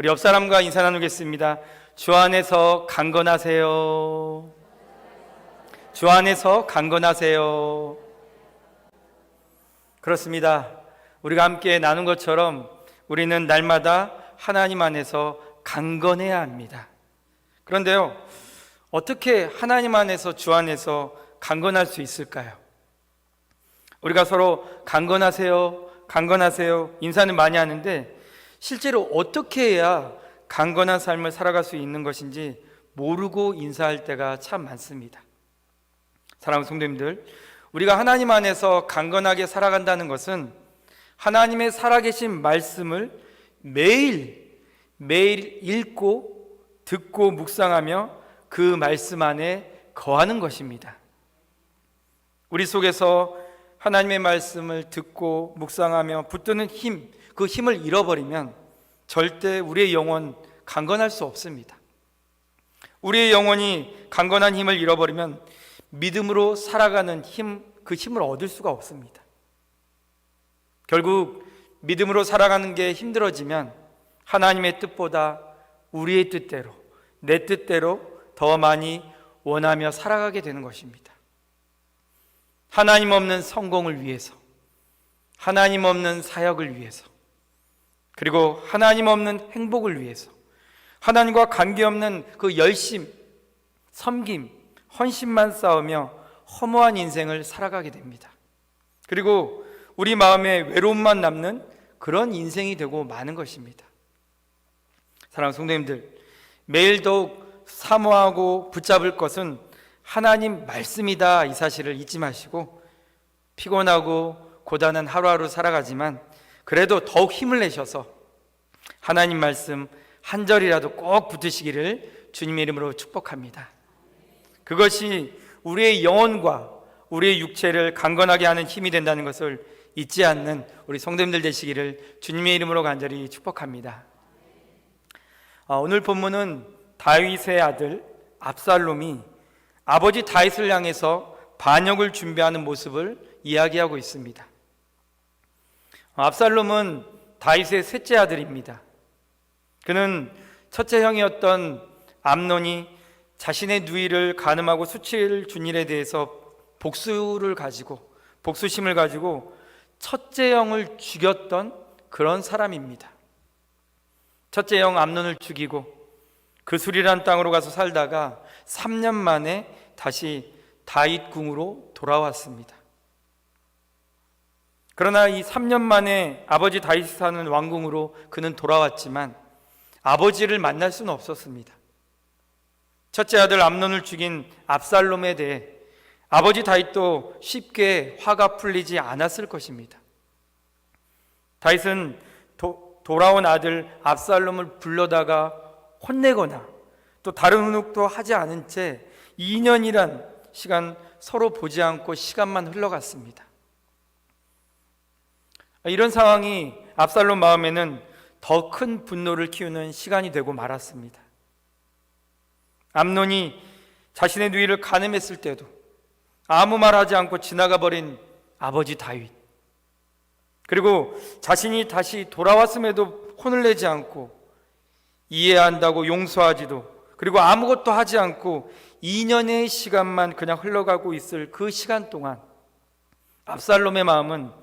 우리 옆 사람과 인사 나누겠습니다. 주 안에서 강건하세요. 주 안에서 강건하세요. 그렇습니다. 우리가 함께 나눈 것처럼 우리는 날마다 하나님 안에서 강건해야 합니다. 그런데요, 어떻게 하나님 안에서 주 안에서 강건할 수 있을까요? 우리가 서로 강건하세요, 강건하세요 인사는 많이 하는데 실제로 어떻게 해야 강건한 삶을 살아갈 수 있는 것인지 모르고 인사할 때가 참 많습니다. 사랑하는 성도님들, 우리가 하나님 안에서 강건하게 살아간다는 것은 하나님의 살아계신 말씀을 매일 매일 읽고 듣고 묵상하며 그 말씀 안에 거하는 것입니다. 우리 속에서 하나님의 말씀을 듣고 묵상하며 붙드는 힘, 그 힘을 잃어버리면 절대 우리의 영혼 강건할 수 없습니다. 우리의 영혼이 강건한 힘을 잃어버리면 믿음으로 살아가는 힘, 그 힘을 얻을 수가 없습니다. 결국 믿음으로 살아가는 게 힘들어지면 하나님의 뜻보다 우리의 뜻대로, 내 뜻대로 더 많이 원하며 살아가게 되는 것입니다. 하나님 없는 성공을 위해서, 하나님 없는 사역을 위해서, 그리고 하나님 없는 행복을 위해서, 하나님과 관계없는 그 열심, 섬김, 헌신만 쌓으며 허무한 인생을 살아가게 됩니다. 그리고 우리 마음에 외로움만 남는 그런 인생이 되고 마는 것입니다. 사랑하는 성도님들, 매일 더욱 사모하고 붙잡을 것은 하나님 말씀이다 이 사실을 잊지 마시고 피곤하고 고단한 하루하루 살아가지만 그래도 더욱 힘을 내셔서 하나님 말씀 한 절이라도 꼭 붙으시기를 주님의 이름으로 축복합니다. 그것이 우리의 영혼과 우리의 육체를 강건하게 하는 힘이 된다는 것을 잊지 않는 우리 성도님들 되시기를 주님의 이름으로 간절히 축복합니다. 아, 오늘 본문은 다윗의 아들 압살롬이 아버지 다윗을 향해서 반역을 준비하는 모습을 이야기하고 있습니다. 아, 압살롬은 다윗의 셋째 아들입니다. 그는 첫째 형이었던 암논이 자신의 누이를 가늠하고 수치를 준 일에 대해서 복수를 가지고 복수심을 가지고 첫째 형을 죽였던 그런 사람입니다. 첫째 형 암논을 죽이고 그 수리란 땅으로 가서 살다가 3년 만에 다시 다윗 궁으로 돌아왔습니다. 그러나 이 3년 만에 아버지 다윗이 사는 왕궁으로 그는 돌아왔지만 아버지를 만날 수는 없었습니다. 첫째 아들 암논을 죽인 압살롬에 대해 아버지 다윗도 쉽게 화가 풀리지 않았을 것입니다. 다윗은 도, 돌아온 아들 압살롬을 불러다가 혼내거나 또 다른 훈육도 하지 않은 채 2년이란 시간 서로 보지 않고 시간만 흘러갔습니다. 이런 상황이 압살롬 마음에는 더 큰 분노를 키우는 시간이 되고 말았습니다. 암논이 자신의 누이를 가늠했을 때도 아무 말 하지 않고 지나가 버린 아버지 다윗. 그리고 자신이 다시 돌아왔음에도 혼을 내지 않고 이해한다고 용서하지도 그리고 아무것도 하지 않고 2년의 시간만 그냥 흘러가고 있을 그 시간 동안 압살롬의 마음은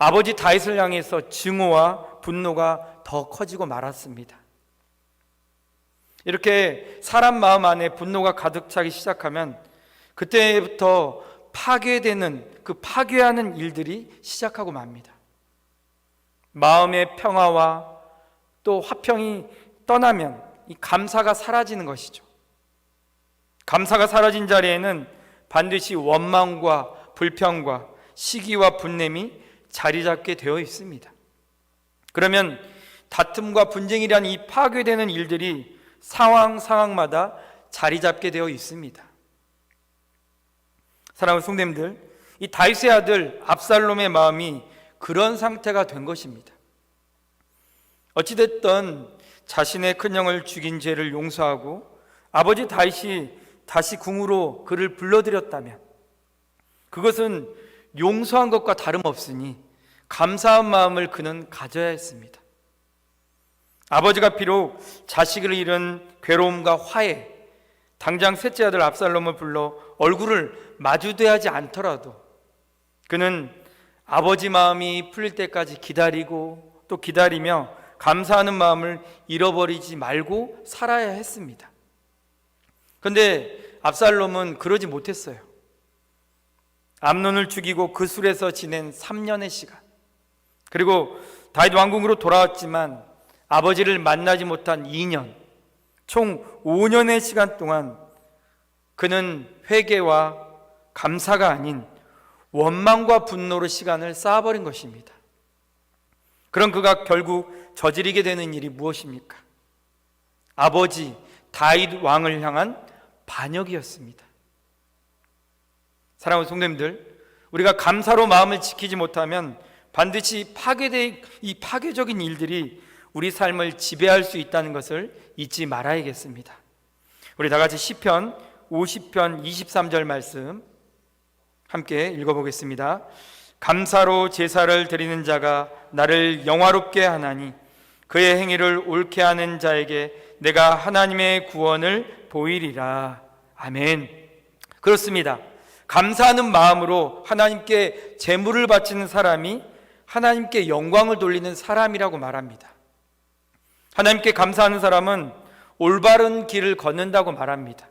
아버지 다윗을 향해서 증오와 분노가 더 커지고 말았습니다. 이렇게 사람 마음 안에 분노가 가득 차기 시작하면 그때부터 파괴되는 그 파괴하는 일들이 시작하고 맙니다. 마음의 평화와 또 화평이 떠나면 이 감사가 사라지는 것이죠. 감사가 사라진 자리에는 반드시 원망과 불평과 시기와 분냄이 자리 잡게 되어 있습니다. 그러면 다툼과 분쟁이란 이 파괴되는 일들이 상황 상황마다 자리 잡게 되어 있습니다. 사랑하는 성도님들, 이 다윗의 아들 압살롬의 마음이 그런 상태가 된 것입니다. 어찌됐든 자신의 큰형을 죽인 죄를 용서하고 아버지 다윗이 다시 궁으로 그를 불러들였다면 그것은 용서한 것과 다름없으니 감사한 마음을 그는 가져야 했습니다. 아버지가 비록 자식을 잃은 괴로움과 화해, 당장 셋째 아들 압살롬을 불러 얼굴을 마주대하지 않더라도 그는 아버지 마음이 풀릴 때까지 기다리고 또 기다리며 감사하는 마음을 잃어버리지 말고 살아야 했습니다. 그런데 압살롬은 그러지 못했어요. 암논을 죽이고 그 술에서 지낸 3년의 시간. 그리고 다윗 왕궁으로 돌아왔지만 아버지를 만나지 못한 2년, 총 5년의 시간 동안 그는 회개와 감사가 아닌 원망과 분노로 시간을 쌓아버린 것입니다. 그런 그가 결국 저지르게 되는 일이 무엇입니까? 아버지 다윗 왕을 향한 반역이었습니다. 사랑하는 성도님들, 우리가 감사로 마음을 지키지 못하면 반드시 파괴된 이 파괴적인 일들이 우리 삶을 지배할 수 있다는 것을 잊지 말아야겠습니다. 우리 다 같이 시편 50편 23절 말씀 함께 읽어 보겠습니다. 감사로 제사를 드리는 자가 나를 영화롭게 하나니 그의 행위를 옳게 하는 자에게 내가 하나님의 구원을 보이리라. 아멘. 그렇습니다. 감사하는 마음으로 하나님께 제물을 바치는 사람이 하나님께 영광을 돌리는 사람이라고 말합니다. 하나님께 감사하는 사람은 올바른 길을 걷는다고 말합니다.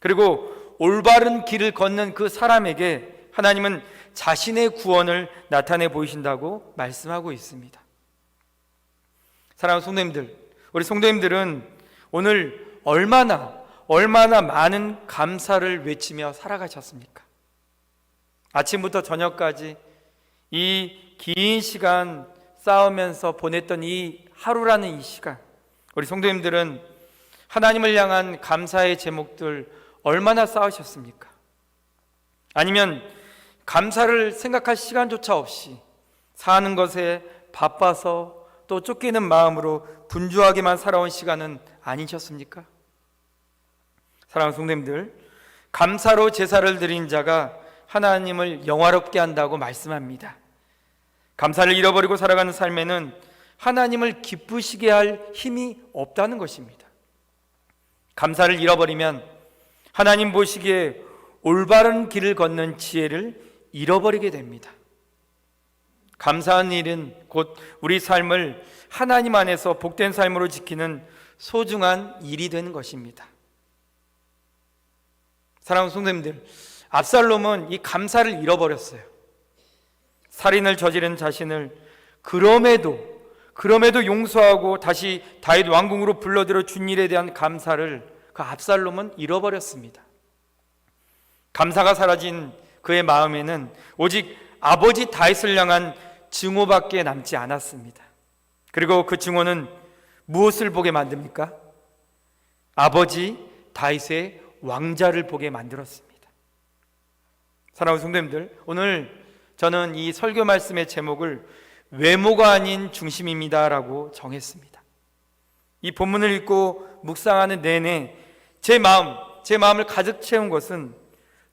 그리고 올바른 길을 걷는 그 사람에게 하나님은 자신의 구원을 나타내 보이신다고 말씀하고 있습니다. 사랑하는 성도님들, 우리 성도님들은 오늘 얼마나 얼마나 많은 감사를 외치며 살아가셨습니까? 아침부터 저녁까지 이 긴 시간 싸우면서 보냈던 이 하루라는 이 시간, 우리 성도님들은 하나님을 향한 감사의 제목들 얼마나 쌓으셨습니까? 아니면 감사를 생각할 시간조차 없이 사는 것에 바빠서 또 쫓기는 마음으로 분주하게만 살아온 시간은 아니셨습니까? 사랑하는 성도님들, 감사로 제사를 드린 자가 하나님을 영화롭게 한다고 말씀합니다. 감사를 잃어버리고 살아가는 삶에는 하나님을 기쁘시게 할 힘이 없다는 것입니다. 감사를 잃어버리면 하나님 보시기에 올바른 길을 걷는 지혜를 잃어버리게 됩니다. 감사한 일은 곧 우리 삶을 하나님 안에서 복된 삶으로 지키는 소중한 일이 되는 것입니다. 사랑하는 성도님들, 압살롬은 이 감사를 잃어버렸어요. 살인을 저지른 자신을 그럼에도 그럼에도 용서하고 다시 다윗 왕궁으로 불러들여 준 일에 대한 감사를 그 압살롬은 잃어버렸습니다. 감사가 사라진 그의 마음에는 오직 아버지 다윗을 향한 증오밖에 남지 않았습니다. 그리고 그 증오는 무엇을 보게 만듭니까? 아버지 다윗의 왕자를 보게 만들었습니다. 사랑하는 성도님들, 오늘 저는 이 설교 말씀의 제목을 외모가 아닌 중심입니다라고 정했습니다. 이 본문을 읽고 묵상하는 내내 제 마음, 제 마음을 가득 채운 것은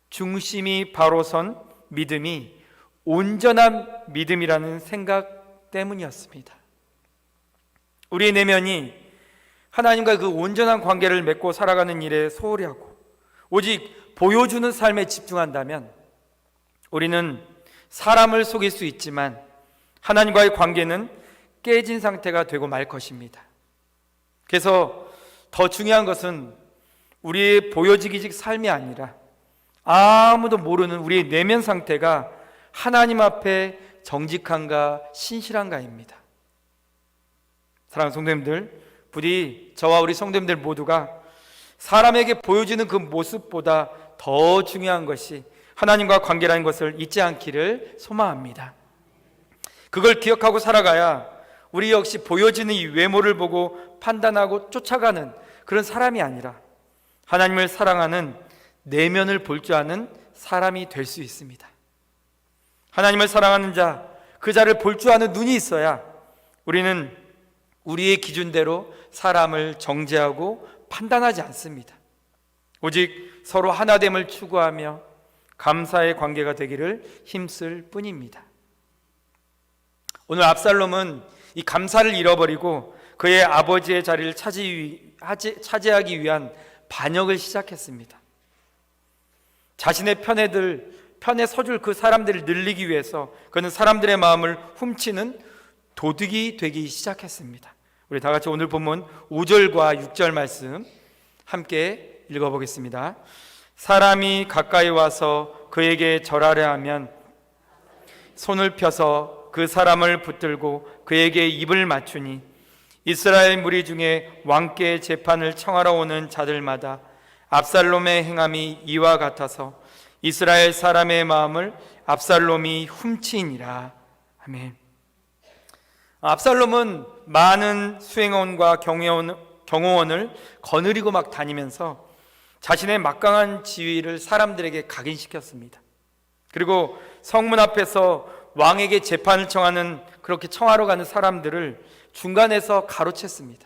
중심이 바로 선 믿음이 온전한 믿음이라는 생각 때문이었습니다. 우리의 내면이 하나님과 그 온전한 관계를 맺고 살아가는 일에 소홀히 하고 오직 보여주는 삶에 집중한다면 우리는 사람을 속일 수 있지만 하나님과의 관계는 깨진 상태가 되고 말 것입니다. 그래서 더 중요한 것은 우리의 보여지기식 삶이 아니라 아무도 모르는 우리의 내면 상태가 하나님 앞에 정직한가 신실한가입니다. 사랑하는 성도님들, 부디 저와 우리 성도님들 모두가 사람에게 보여주는 그 모습보다 더 중요한 것이 하나님과 관계라는 것을 잊지 않기를 소망합니다. 그걸 기억하고 살아가야 우리 역시 보여지는 이 외모를 보고 판단하고 쫓아가는 그런 사람이 아니라 하나님을 사랑하는 내면을 볼 줄 아는 사람이 될 수 있습니다. 하나님을 사랑하는 자, 그 자를 볼 줄 아는 눈이 있어야 우리는 우리의 기준대로 사람을 정죄하고 판단하지 않습니다. 오직 서로 하나됨을 추구하며 감사의 관계가 되기를 힘쓸 뿐입니다. 오늘 압살롬은 이 감사를 잃어버리고 그의 아버지의 자리를 차지, 차지하기 위한 반역을 시작했습니다. 자신의 편에 들 편에 서줄 그 사람들을 늘리기 위해서 그는 사람들의 마음을 훔치는 도둑이 되기 시작했습니다. 우리 다 같이 오늘 본문 5절과 6절 말씀 함께 읽어보겠습니다. 사람이 가까이 와서 그에게 절하려 하면 손을 펴서 그 사람을 붙들고 그에게 입을 맞추니 이스라엘 무리 중에 왕께 재판을 청하러 오는 자들마다 압살롬의 행함이 이와 같아서 이스라엘 사람의 마음을 압살롬이 훔치니라. 아멘. 압살롬은 많은 수행원과 경호원, 경호원을 거느리고 막 다니면서 자신의 막강한 지위를 사람들에게 각인시켰습니다. 그리고 성문 앞에서 왕에게 재판을 청하는 그렇게 청하러 가는 사람들을 중간에서 가로챘습니다.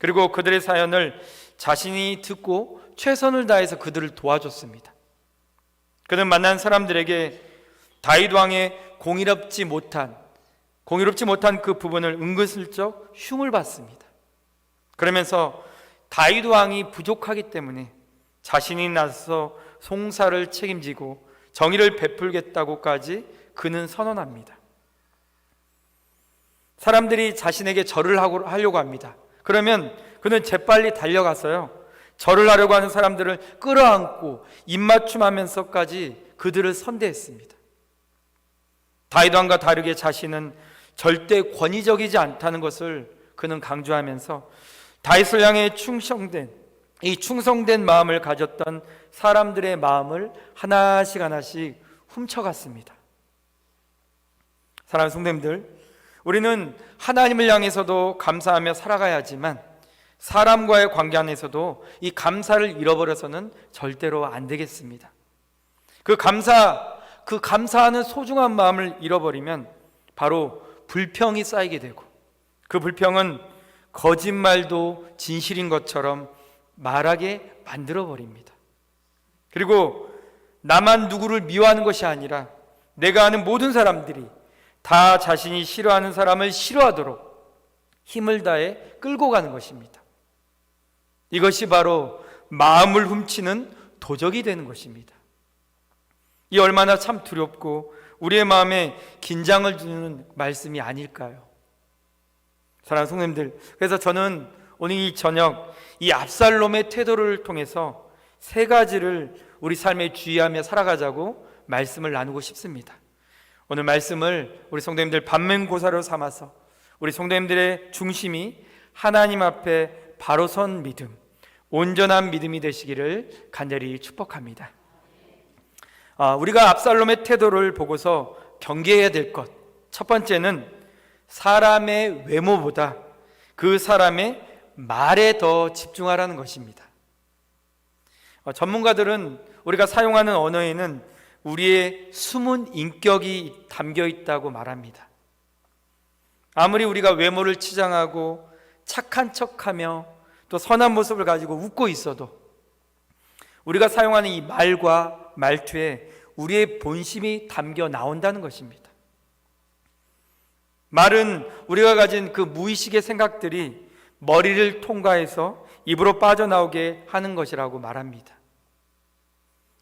그리고 그들의 사연을 자신이 듣고 최선을 다해서 그들을 도와줬습니다. 그는 만난 사람들에게 다윗 왕의 공의롭지 못한 공의롭지 못한 그 부분을 은근슬쩍 흉을 받습니다. 그러면서 다윗 왕이 부족하기 때문에 자신이 나서 송사를 책임지고 정의를 베풀겠다고까지 그는 선언합니다. 사람들이 자신에게 절을 하려고 합니다. 그러면 그는 재빨리 달려가서요. 절을 하려고 하는 사람들을 끌어안고 입맞춤하면서까지 그들을 선대했습니다. 다윗 왕과 다르게 자신은 절대 권위적이지 않다는 것을 그는 강조하면서 다윗을 향해 충성된 이 충성된 마음을 가졌던 사람들의 마음을 하나씩 하나씩 훔쳐갔습니다. 사랑하는 성도님들, 우리는 하나님을 향해서도 감사하며 살아가야 하지만 사람과의 관계 안에서도 이 감사를 잃어버려서는 절대로 안 되겠습니다. 그 감사, 그 감사하는 소중한 마음을 잃어버리면 바로 불평이 쌓이게 되고 그 불평은 거짓말도 진실인 것처럼 말하게 만들어 버립니다. 그리고 나만 누구를 미워하는 것이 아니라 내가 아는 모든 사람들이 다 자신이 싫어하는 사람을 싫어하도록 힘을 다해 끌고 가는 것입니다. 이것이 바로 마음을 훔치는 도적이 되는 것입니다. 이 얼마나 참 두렵고 우리의 마음에 긴장을 주는 말씀이 아닐까요? 사랑하는 성도님들, 그래서 저는 오늘 이 저녁 이 압살롬의 태도를 통해서 세 가지를 우리 삶에 주의하며 살아가자고 말씀을 나누고 싶습니다. 오늘 말씀을 우리 성도님들 반면고사로 삼아서 우리 성도님들의 중심이 하나님 앞에 바로 선 믿음, 온전한 믿음이 되시기를 간절히 축복합니다. 아, 우리가 압살롬의 태도를 보고서 경계해야 될 것. 첫 번째는 사람의 외모보다 그 사람의 말에 더 집중하라는 것입니다. 어, 전문가들은 우리가 사용하는 언어에는 우리의 숨은 인격이 담겨 있다고 말합니다. 아무리 우리가 외모를 치장하고 착한 척하며 또 선한 모습을 가지고 웃고 있어도 우리가 사용하는 이 말과 말투에 우리의 본심이 담겨 나온다는 것입니다. 말은 우리가 가진 그 무의식의 생각들이 머리를 통과해서 입으로 빠져나오게 하는 것이라고 말합니다.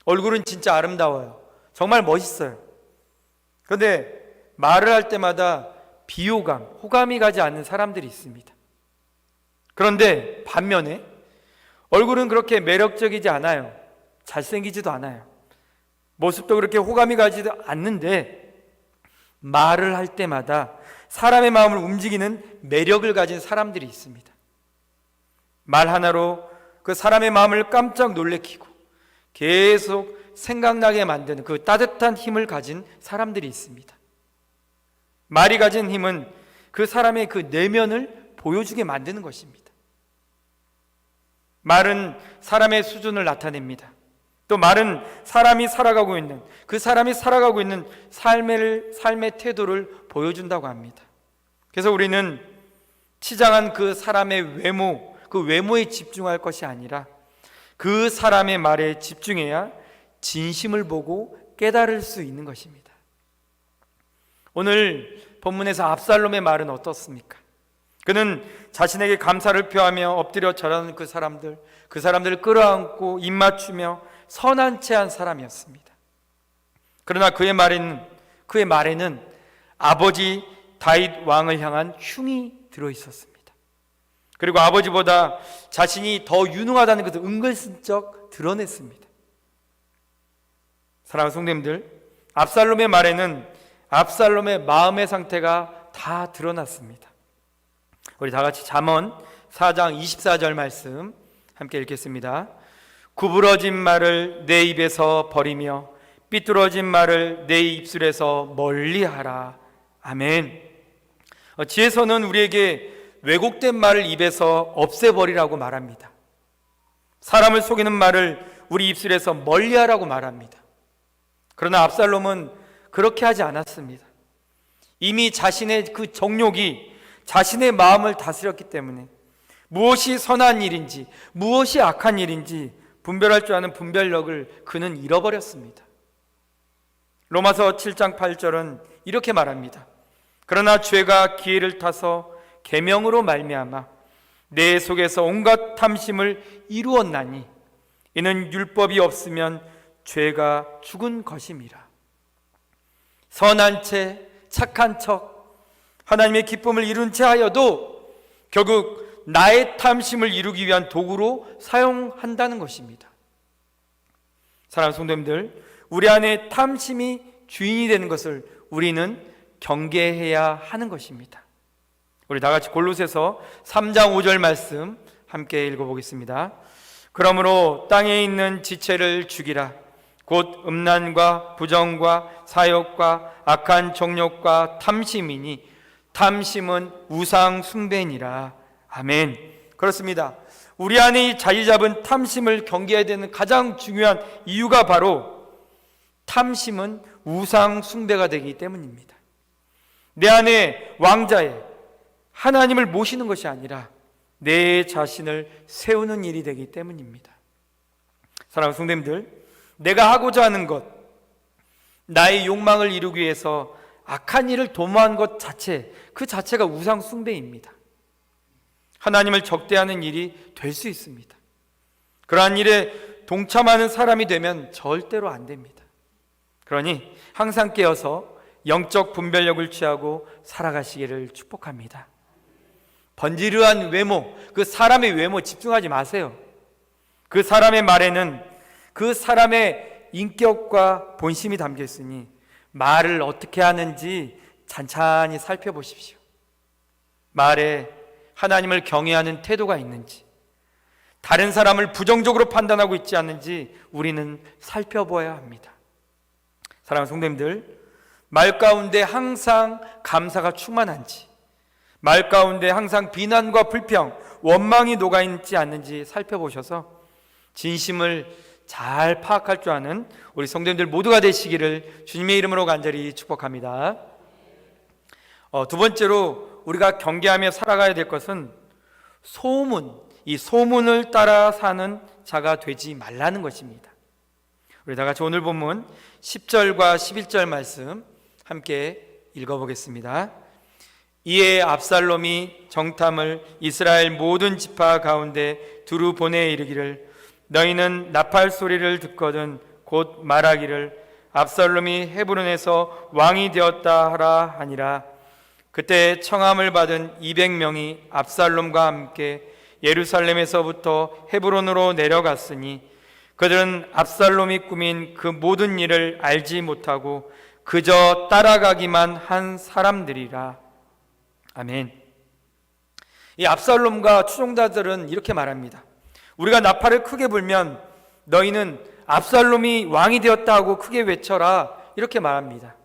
얼굴은 진짜 아름다워요. 정말 멋있어요. 그런데 말을 할 때마다 비호감, 호감이 가지 않는 사람들이 있습니다. 그런데 반면에 얼굴은 그렇게 매력적이지 않아요. 잘생기지도 않아요. 모습도 그렇게 호감이 가지도 않는데 말을 할 때마다 사람의 마음을 움직이는 매력을 가진 사람들이 있습니다. 말 하나로 그 사람의 마음을 깜짝 놀래키고 계속 생각나게 만드는 그 따뜻한 힘을 가진 사람들이 있습니다. 말이 가진 힘은 그 사람의 그 내면을 보여주게 만드는 것입니다. 말은 사람의 수준을 나타냅니다. 또 말은 사람이 살아가고 있는 그 사람이 살아가고 있는 삶의 삶의 태도를 보여준다고 합니다. 그래서 우리는 치장한 그 사람의 외모, 그 외모에 집중할 것이 아니라 그 사람의 말에 집중해야 진심을 보고 깨달을 수 있는 것입니다. 오늘 본문에서 압살롬의 말은 어떻습니까? 그는 자신에게 감사를 표하며 엎드려 절하는 그 사람들, 그 사람들을 끌어안고 입맞추며 선한 체한 사람이었습니다. 그러나 그의 말에는 그의 말에는 아버지 다윗 왕을 향한 흉이 들어 있었습니다. 그리고 아버지보다 자신이 더 유능하다는 것을 은근슬쩍 드러냈습니다. 사랑하는 성도님들, 압살롬의 말에는 압살롬의 마음의 상태가 다 드러났습니다. 우리 다 같이 잠언 4장 24절 말씀 함께 읽겠습니다. 구부러진 말을 내 입에서 버리며 삐뚤어진 말을 내 입술에서 멀리하라. 아멘. 어, 지혜서는 우리에게 왜곡된 말을 입에서 없애버리라고 말합니다. 사람을 속이는 말을 우리 입술에서 멀리하라고 말합니다. 그러나 압살롬은 그렇게 하지 않았습니다. 이미 자신의 그 정욕이 자신의 마음을 다스렸기 때문에 무엇이 선한 일인지 무엇이 악한 일인지 분별할 줄 아는 분별력을 그는 잃어버렸습니다. 로마서 7장 8절은 이렇게 말합니다. 그러나 죄가 기회를 타서 계명으로 말미암아 내 속에서 온갖 탐심을 이루었나니 이는 율법이 없으면 죄가 죽은 것임이라. 선한 채 착한 척 하나님의 기쁨을 이룬 채 하여도 결국 나의 탐심을 이루기 위한 도구로 사용한다는 것입니다. 사랑하는 성도님들, 우리 안에 탐심이 주인이 되는 것을 우리는 경계해야 하는 것입니다. 우리 다 같이 골로새서 3장 5절 말씀 함께 읽어 보겠습니다. 그러므로 땅에 있는 지체를 죽이라. 곧 음란과 부정과 사욕과 악한 정욕과 탐심이니 탐심은 우상 숭배니라. 아멘. 그렇습니다. 우리 안에 이 자리 잡은 탐심을 경계해야 되는 가장 중요한 이유가 바로 탐심은 우상 숭배가 되기 때문입니다. 내 안에 왕자에 하나님을 모시는 것이 아니라 내 자신을 세우는 일이 되기 때문입니다. 사랑하는 성도님들, 내가 하고자 하는 것, 나의 욕망을 이루기 위해서 악한 일을 도모한 것 자체, 그 자체가 우상 숭배입니다. 하나님을 적대하는 일이 될 수 있습니다. 그러한 일에 동참하는 사람이 되면 절대로 안 됩니다. 그러니 항상 깨어서 영적 분별력을 취하고 살아가시기를 축복합니다. 번지르한 외모, 그 사람의 외모 집중하지 마세요. 그 사람의 말에는 그 사람의 인격과 본심이 담겨 있으니 말을 어떻게 하는지 찬찬히 살펴보십시오. 말에 하나님을 경외하는 태도가 있는지, 다른 사람을 부정적으로 판단하고 있지 않는지 우리는 살펴보아야 합니다. 사랑하는 성도님들, 말 가운데 항상 감사가 충만한지, 말 가운데 항상 비난과 불평, 원망이 녹아 있지 않는지 살펴보셔서 진심을 잘 파악할 줄 아는 우리 성도님들 모두가 되시기를 주님의 이름으로 간절히 축복합니다. 어, 두 번째로 우리가 경계하며 살아가야 될 것은 소문, 이 소문을 따라 사는 자가 되지 말라는 것입니다. 우리 다 같이 오늘 본문 10절과 11절 말씀 함께 읽어보겠습니다. 이에 압살롬이 정탐을 이스라엘 모든 지파 가운데 두루 보내 이르기를 너희는 나팔 소리를 듣거든 곧 말하기를 압살롬이 헤브론에서 왕이 되었다 하라 하니라 그때 청함을 받은 200명이 압살롬과 함께 예루살렘에서부터 헤브론으로 내려갔으니 그들은 압살롬이 꾸민 그 모든 일을 알지 못하고 그저 따라가기만 한 사람들이라 아멘. 이 압살롬과 추종자들은 이렇게 말합니다. 우리가 나팔을 크게 불면 너희는 압살롬이 왕이 되었다 하고 크게 외쳐라. 이렇게 말합니다.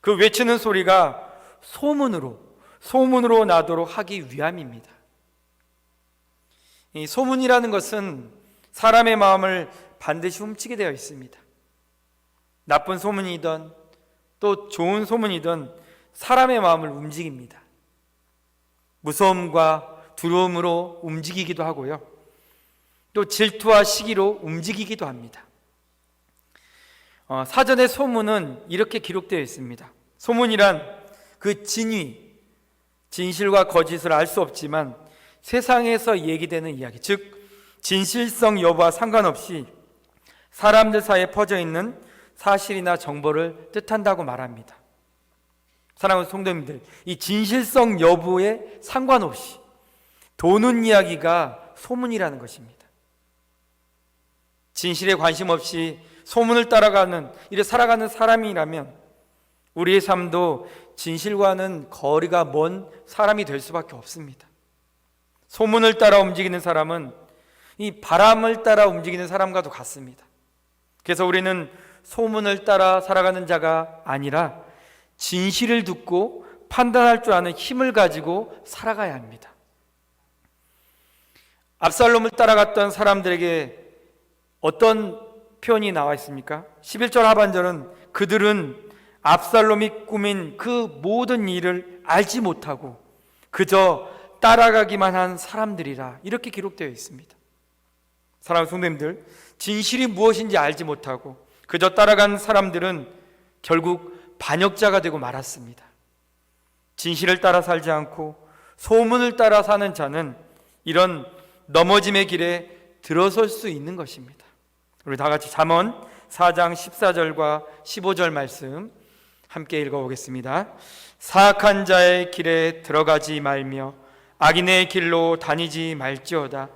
그 외치는 소리가 소문으로, 소문으로 나도록 하기 위함입니다. 이 소문이라는 것은 사람의 마음을 반드시 훔치게 되어 있습니다. 나쁜 소문이든 또 좋은 소문이든 사람의 마음을 움직입니다. 무서움과 두려움으로 움직이기도 하고요. 또 질투와 시기로 움직이기도 합니다. 어, 사전의 소문은 이렇게 기록되어 있습니다. 소문이란 그 진위, 진실과 거짓을 알 수 없지만 세상에서 얘기되는 이야기, 즉 진실성 여부와 상관없이 사람들 사이에 퍼져 있는 사실이나 정보를 뜻한다고 말합니다. 사랑하는 성도님들, 이 진실성 여부에 상관없이 도는 이야기가 소문이라는 것입니다. 진실에 관심 없이 소문을 따라가는 이래 살아가는 사람이라면 우리의 삶도 진실과는 거리가 먼 사람이 될 수밖에 없습니다. 소문을 따라 움직이는 사람은 이 바람을 따라 움직이는 사람과도 같습니다. 그래서 우리는 소문을 따라 살아가는 자가 아니라 진실을 듣고 판단할 줄 아는 힘을 가지고 살아가야 합니다. 압살롬을 따라갔던 사람들에게 어떤 표현이 나와 있습니까? 11절 하반절은 그들은 압살롬이 꾸민 그 모든 일을 알지 못하고 그저 따라가기만 한 사람들이라 이렇게 기록되어 있습니다. 사랑하는 성도님들, 진실이 무엇인지 알지 못하고 그저 따라간 사람들은 결국 반역자가 되고 말았습니다. 진실을 따라 살지 않고 소문을 따라 사는 자는 이런 넘어짐의 길에 들어설 수 있는 것입니다. 우리 다 같이 잠언 4장 14절과 15절 말씀 함께 읽어보겠습니다. 사악한 자의 길에 들어가지 말며 악인의 길로 다니지 말지어다.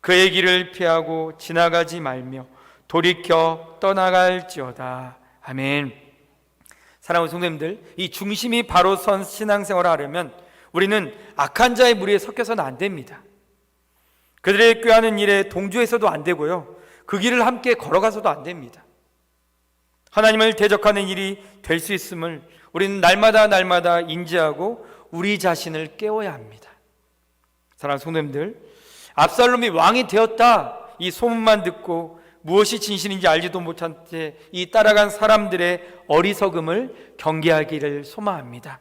그의 길을 피하고 지나가지 말며 돌이켜 떠나갈지어다. 아멘. 사랑하는 성도님들, 이 중심이 바로 선 신앙생활을 하려면 우리는 악한 자의 무리에 섞여서는 안 됩니다. 그들의 꾀하는 일에 동조해서도 안 되고요. 그 길을 함께 걸어가서도 안 됩니다. 하나님을 대적하는 일이 될 수 있음을 우리는 날마다 날마다 인지하고 우리 자신을 깨워야 합니다. 사랑하는 성도님들, 압살롬이 왕이 되었다 이 소문만 듣고 무엇이 진실인지 알지도 못한 채 이 따라간 사람들의 어리석음을 경계하기를 소망합니다.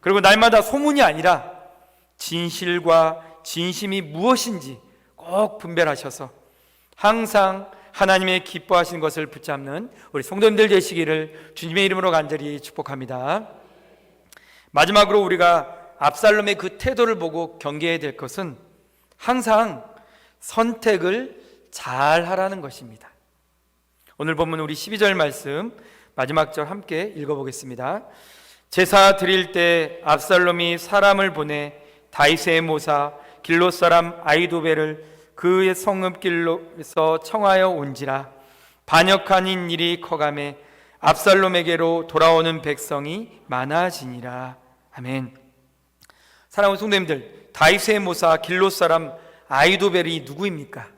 그리고 날마다 소문이 아니라 진실과 진심이 무엇인지 꼭 분별하셔서 항상 하나님의 기뻐하시는 것을 붙잡는 우리 성도님들 되시기를 주님의 이름으로 간절히 축복합니다. 마지막으로 우리가 압살롬의 그 태도를 보고 경계해야 될 것은 항상 선택을 잘 하라는 것입니다. 오늘 본문 우리 12절 말씀 마지막 절 함께 읽어보겠습니다. 제사 드릴 때 압살롬이 사람을 보내 다이스의 모사 길로 사람 아이도벨을 그의 성읍길로서 청하여 온지라 반역한 일이 커감에 압살롬에게로 돌아오는 백성이 많아지니라 아멘. 사랑하는 성도님들, 다윗의 모사 길로 사람 아이도벨이 누구입니까?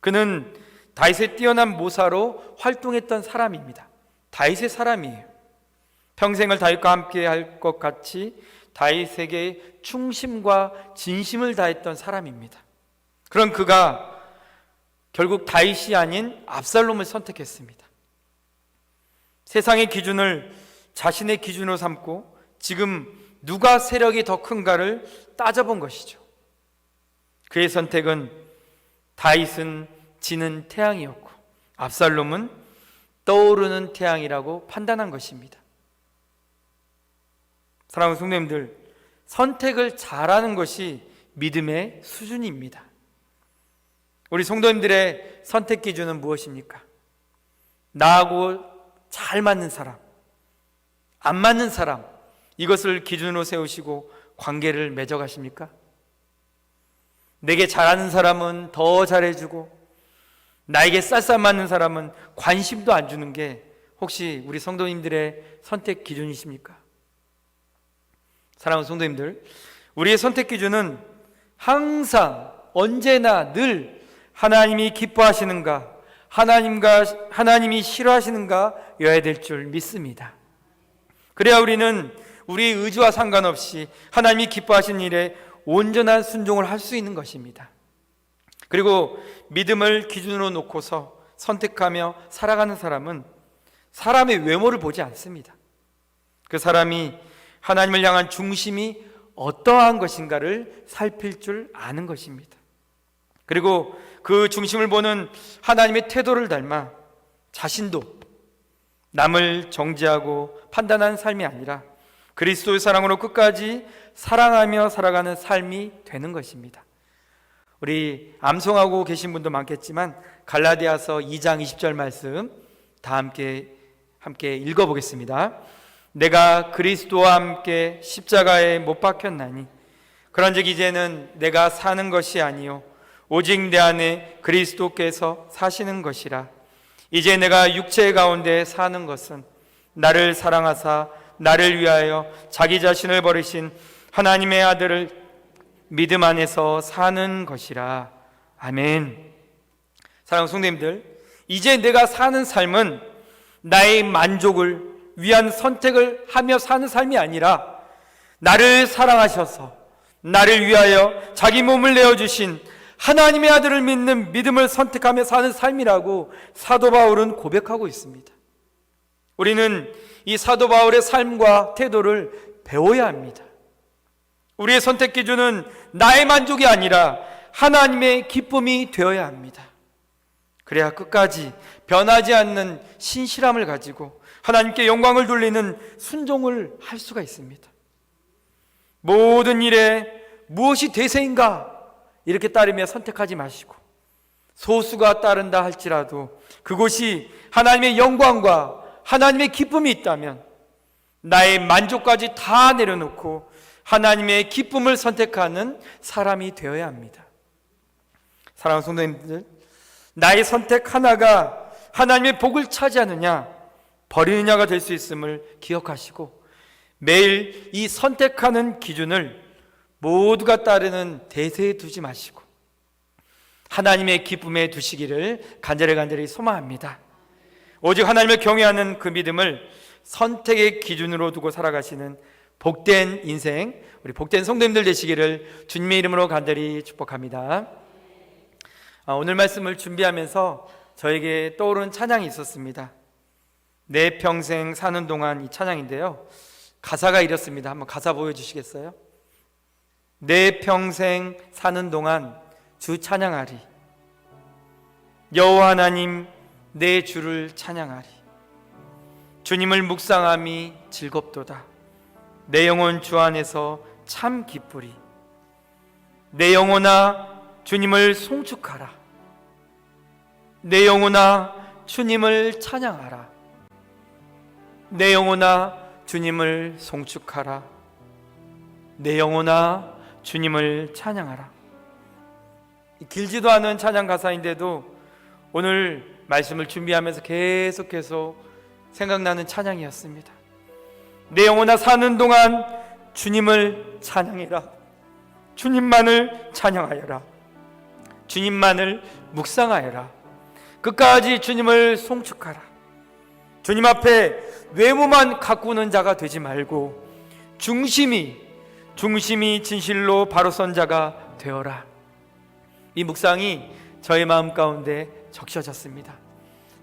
그는 다윗의 뛰어난 모사로 활동했던 사람입니다. 다윗의 사람이에요. 평생을 다윗과 함께 할 것 같이 다윗에게 충심과 진심을 다했던 사람입니다. 그런 그가 결국 다윗이 아닌 압살롬을 선택했습니다. 세상의 기준을 자신의 기준으로 삼고 지금 누가 세력이 더 큰가를 따져본 것이죠. 그의 선택은 다윗은 지는 태양이었고 압살롬은 떠오르는 태양이라고 판단한 것입니다. 사랑하는 성도님들, 선택을 잘하는 것이 믿음의 수준입니다. 우리 성도님들의 선택 기준은 무엇입니까? 나하고 잘 맞는 사람, 안 맞는 사람, 이것을 기준으로 세우시고 관계를 맺어가십니까? 내게 잘하는 사람은 더 잘해주고, 나에게 쌀쌀 맞는 사람은 관심도 안 주는 게 혹시 우리 성도님들의 선택 기준이십니까? 사랑하는 성도님들, 우리의 선택 기준은 항상 언제나 늘 하나님이 기뻐하시는가, 하나님과 하나님이 싫어하시는가 여야 될 줄 믿습니다. 그래야 우리는 우리의 의지와 상관없이 하나님이 기뻐하시는 일에 온전한 순종을 할 수 있는 것입니다. 그리고 믿음을 기준으로 놓고서 선택하며 살아가는 사람은 사람의 외모를 보지 않습니다. 그 사람이 하나님을 향한 중심이 어떠한 것인가를 살필 줄 아는 것입니다. 그리고 그 중심을 보는 하나님의 태도를 닮아 자신도 남을 정죄하고 판단하는 삶이 아니라 그리스도의 사랑으로 끝까지 사랑하며 살아가는 삶이 되는 것입니다. 우리 암송하고 계신 분도 많겠지만 갈라디아서 2장 20절 말씀 다 함께 함께 읽어 보겠습니다. 내가 그리스도와 함께 십자가에 못 박혔나니 그런즉 이제는 내가 사는 것이 아니요 오직 내 안에 그리스도께서 사시는 것이라 이제 내가 육체 가운데 사는 것은 나를 사랑하사 나를 위하여 자기 자신을 버리신 하나님의 아들을 믿음 안에서 사는 것이라 아멘. 사랑하는 성도님들, 이제 내가 사는 삶은 나의 만족을 위한 선택을 하며 사는 삶이 아니라 나를 사랑하셔서 나를 위하여 자기 몸을 내어주신 하나님의 아들을 믿는 믿음을 선택하며 사는 삶이라고 사도 바울은 고백하고 있습니다. 우리는 이 사도 바울의 삶과 태도를 배워야 합니다. 우리의 선택 기준은 나의 만족이 아니라 하나님의 기쁨이 되어야 합니다. 그래야 끝까지 변하지 않는 신실함을 가지고 하나님께 영광을 돌리는 순종을 할 수가 있습니다. 모든 일에 무엇이 대세인가 이렇게 따르며 선택하지 마시고 소수가 따른다 할지라도 그곳이 하나님의 영광과 하나님의 기쁨이 있다면 나의 만족까지 다 내려놓고 하나님의 기쁨을 선택하는 사람이 되어야 합니다. 사랑하는 성도님들, 나의 선택 하나가 하나님의 복을 차지하느냐, 버리느냐가 될 수 있음을 기억하시고 매일 이 선택하는 기준을 모두가 따르는 대세에 두지 마시고 하나님의 기쁨에 두시기를 간절히 간절히 소망합니다. 오직 하나님을 경외하는 그 믿음을 선택의 기준으로 두고 살아가시는 복된 인생, 우리 복된 성도님들 되시기를 주님의 이름으로 간절히 축복합니다. 아, 오늘 말씀을 준비하면서 저에게 떠오른 찬양이 있었습니다. 내 평생 사는 동안 이 찬양인데요. 가사가 이렇습니다. 한번 가사 보여주시겠어요? 내 평생 사는 동안 주 찬양하리. 여호와 하나님 내 주를 찬양하리. 주님을 묵상함이 즐겁도다. 내 영혼 주 안에서 참 기쁘리. 내 영혼아 주님을 송축하라. 내 영혼아 주님을 찬양하라. 내 영혼아 주님을 송축하라. 내 영혼아 주님을 찬양하라. 길지도 않은 찬양 가사인데도 오늘 말씀을 준비하면서 계속해서 생각나는 찬양이었습니다. 내 영혼아 사는 동안 주님을 찬양해라. 주님만을 찬양하여라. 주님만을 묵상하여라. 끝까지 주님을 송축하라. 주님 앞에 외모만 가꾸는 자가 되지 말고 중심이 중심이 진실로 바로 선 자가 되어라. 이 묵상이 저의 마음 가운데 적셔졌습니다.